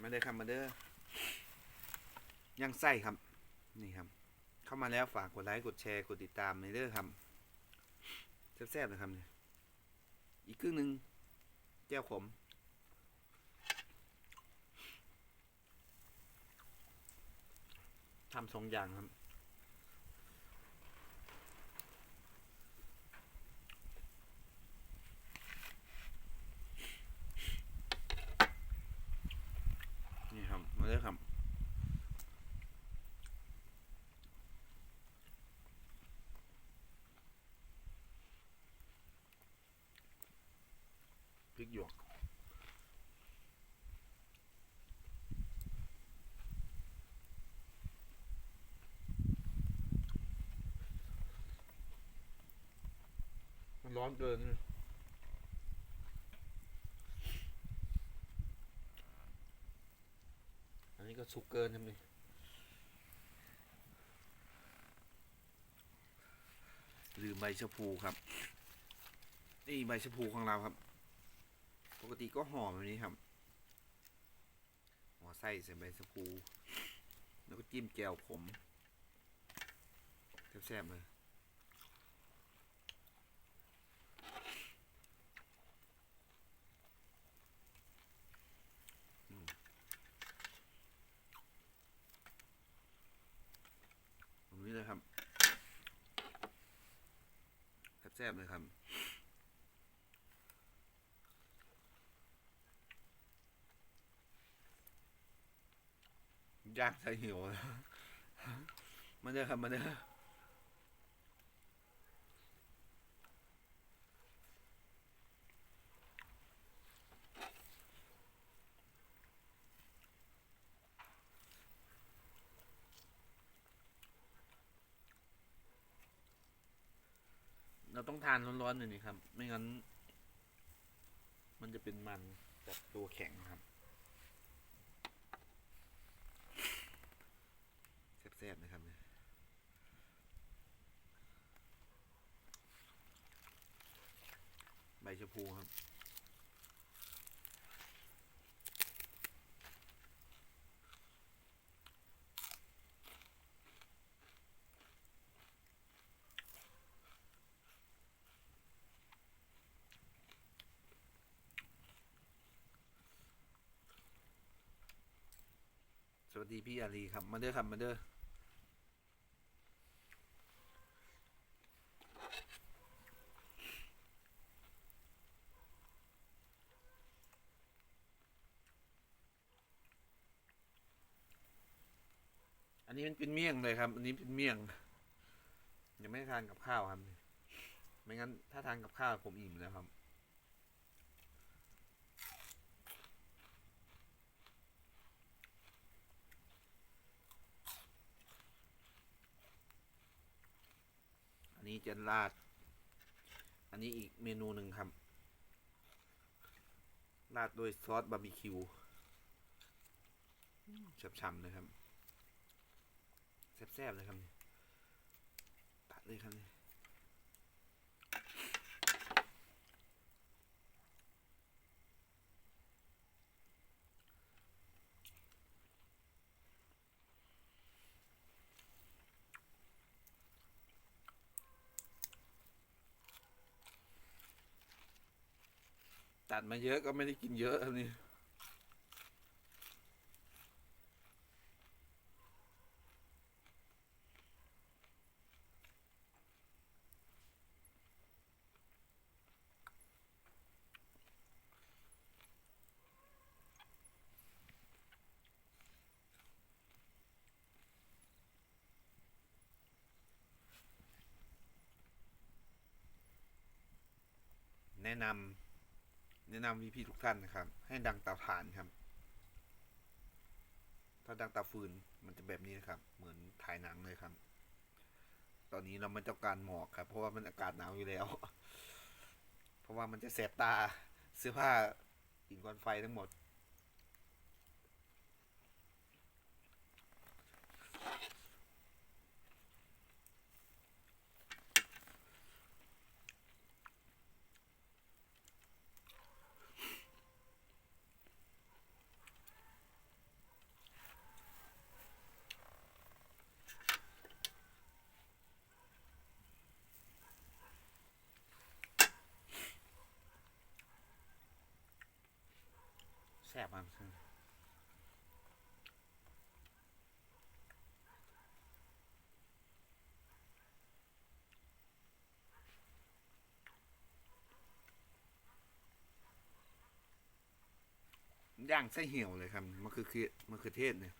มาเด้อครับมาเด้อย่างไส้ครับ นี่ครับ เข้ามาแล้วฝากกดไลค์กดแชร์กดติดตามในเด้อครับแซ่บๆนะครับเนี่ยอีกครึ่งหนึ่งแก้วขมทำสองอย่างครับ นี่ครับ มาเลยครับ ริกหยวกมันร้อนเกินอันนี้ก็สุกเกินครับนี่ลืมใบชะพูครับ นี่ใบชะพูของเราครับ กติก็ห่อแบบนี้ครับห่อไส้ใส่ใบชะพูแล้วก็จิ้มแจ่วขมแซ่บๆเลยอืมตรงนี้เลยครับแซ่บๆเลยครับ ยากใส่หิวนะมาเด้อครับมาเด้อเราต้องทานร้อนๆหน่อยนี่ครับ ไม่งั้น มันจะเป็นมันแบบตัวแข็งครับ แซ่บๆนะครับเนี่ยใบชะ พูครับสวัสดีพี่อารีครับ มาเด้อครับ มาเด้อ นนี้มันเป็นเมี่ยงเลยครับ อันนี้เป็นเมี่ยงยังไม่ทานกับข้าวครับ ไม่งั้นถ้าทานกับข้าวผมอิ่มแล้วครับอันนี้จะราด อันนี้อีกเมนูหนึ่งครับ ราดด้วยซอสบาร์บีคิวช่ำๆเลยครับ แซ่บๆเลยครับนี่ตัดเลยครับนี่ตัดมาเยอะก็ไม่ได้กินเยอะครับนี่ แนะนำแนะนำพี่ๆทุกท่านนะครับ ให้ดังเตาถ่านครับ ถ้าดังเตาฟืนมันจะแบบนี้นะครับ เหมือนถ่ายหนังเลยครับ ตอนนี้เราไม่ต้องการหมอกครับ เพราะว่ามันอากาศหนาวอยู่แล้ว เพราะว่ามันจะแสบตาเสื้อผ้าอินควันไฟทั้งหมด ซ่บมากย่างไส้เหี่ยวเลยครับ มันคือคือมันคือเทศเนี่ย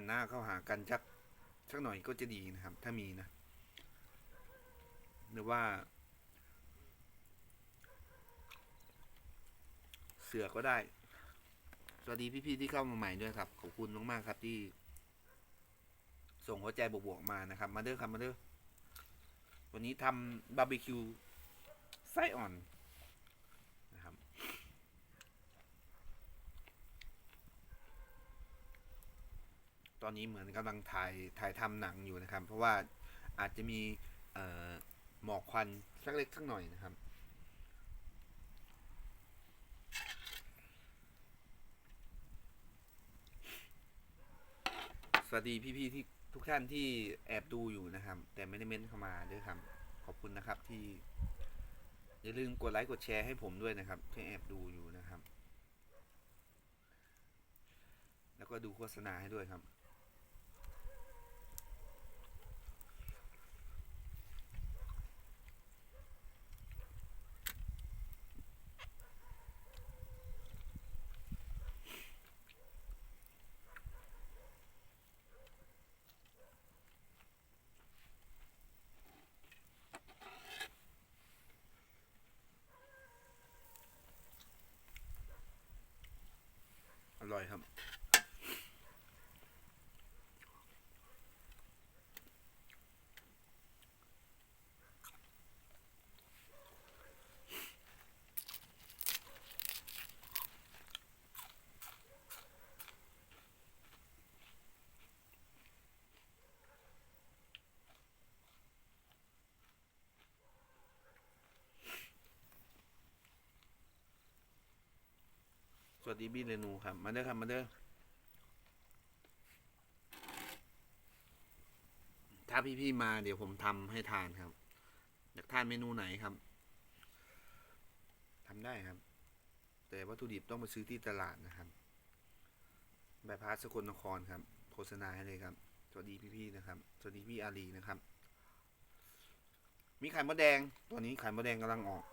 นหน้าเข้าหากันชักชักหน่อยก็จะดีนะครับ ถ้ามีนะ หรือว่า เสือก็ได้ สวัสดีพี่ๆที่เข้ามาใหม่ด้วยครับ ขอบคุณมากๆครับที่ ส่งหัวใจบวกๆมานะครับ มาเด้อครับมาเด้อวันนี้ทำบาร์บีคิวไส้อ่อนนะครับ ต อนนี้เหมือนกำลังถ่ายถ่ายทำหนังอยู่นะครับ เพราะว่าอาจจะมีเอ่อหมอกควันสักเล็กสักหน่อยนะครับ สวัสดีพี่ๆที่ทุกท่านที่แอบดูอยู่นะครับ แต่ไม่ได้เม้นเข้ามาด้วยครับ ขอบคุณนะครับที่ อย่าลืมกดไลค์กดแชร์ให้ผมด้วยนะครับที่แอบดูอยู่นะครับ แล้วก็ดูโฆษณาให้ด้วยครับ วัสดีพี่เรนูครับ มาเด้อครับ มาเด้อถ้าพี่ๆมาเดี๋ยวผมทำให้ทานครับ อยากทานเมนูไหนครับทำได้ครับ แต่วัตถุดิบต้องไปซื้อที่ตลาดนะครับบายพาสสกลนครครับ โฆษณาให้เลยครับ สวัสดีพี่ๆนะครับ สวัสดีพี่อารีนะครับ มีไข่มดแดง ตัวนี้ไข่มดแดงกำลังออก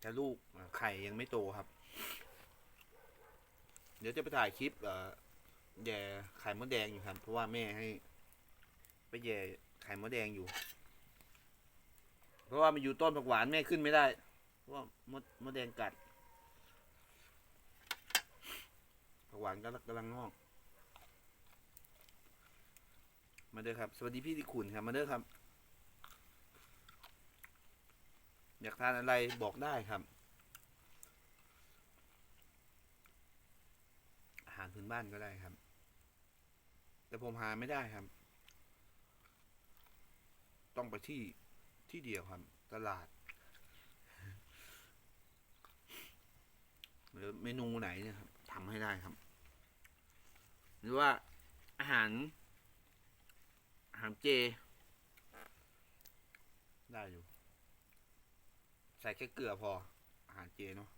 แต่ลูกไข่ยังไม่โตครับ เดี๋ยวจะไปถ่ายคลิปเอ่อแย่ไข่มดแดงอยู่ครับ เพราะว่าแม่ให้ ไปแย่ไข่มดแดงอยู่ เพราะว่ามันอยู่ต้นผักหวานแม่ขึ้นไม่ได้ เพราะว่ามดมดแดงกัดผักหวานก็กำลังงอก มาเด้อครับ สวัสดีพี่ที่ขุนครับ มาเด้อครับ อยากทานอะไรบอกได้ครับ อาหาร พื้นบ้านก็ได้ครับ แต่ผมหาไม่ได้ครับ ต้องไปที่ที่เดียวครับ ตลาด หรือเมนูไหนเนี่ยครับทำให้ได้ครับ หรือว่าอาหาร อาหารเจ ได้อยู่ ใส่แค่เกลือพอ อาหารเจเนาะ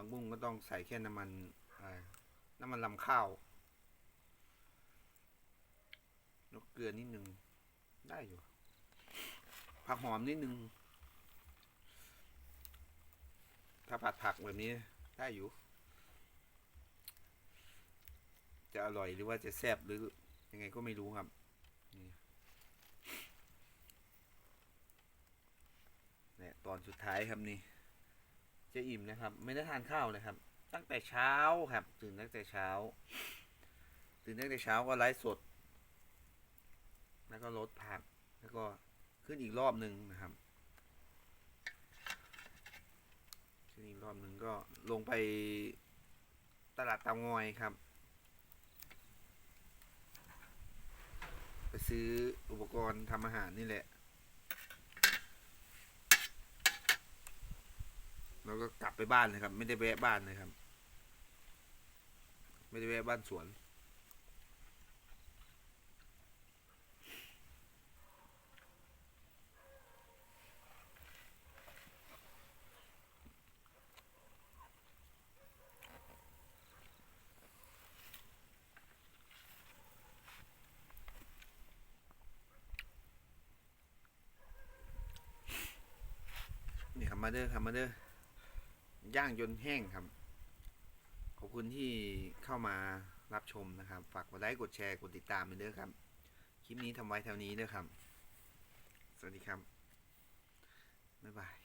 ผักบุ้งก็ต้องใส่แค่น้ำมันน้ำมันลำข้าวแล้วเกลือนิดนึง ได้อยู่ ผักหอมนิดนึง ถ้าผัดผักแบบนี้ได้อยู่ จะอร่อยหรือว่าจะแซ่บหรือยังไงก็ไม่รู้ครับนี่เนี่ยตอนสุดท้ายครับนี่ จะอิ่มนะครับ ไม่ได้ทานข้าวเลยครับ ตั้งแต่เช้าครับ ตื่นตั้งแต่เช้า ตื่นตั้งแต่เช้าก็ไลฟ์สด แล้วก็ลดผัก แล้วก็ขึ้นอีกรอบหนึ่งนะครับขึ้นอีกรอบหนึ่งก็ลงไปตลาดเตางอยครับ ไปซื้ออุปกรณ์ทำอาหารนี่แหละ แล้วก็กลับไปบ้านเลยครับ ไม่ได้แวะบ้านเลยครับ ไม่ได้แวะบ้านสวน นี่ครับมาเดอครับมาเดอ ย่างจนแห้งครับ ขอบคุณที่เข้ามารับชมนะครับ ฝากกดไลค์กดแชร์กดติดตามไปเด้อครับ คลิปนี้ทำไว้เท่านี้เด้อครับ สวัสดีครับ บ๊ายบาย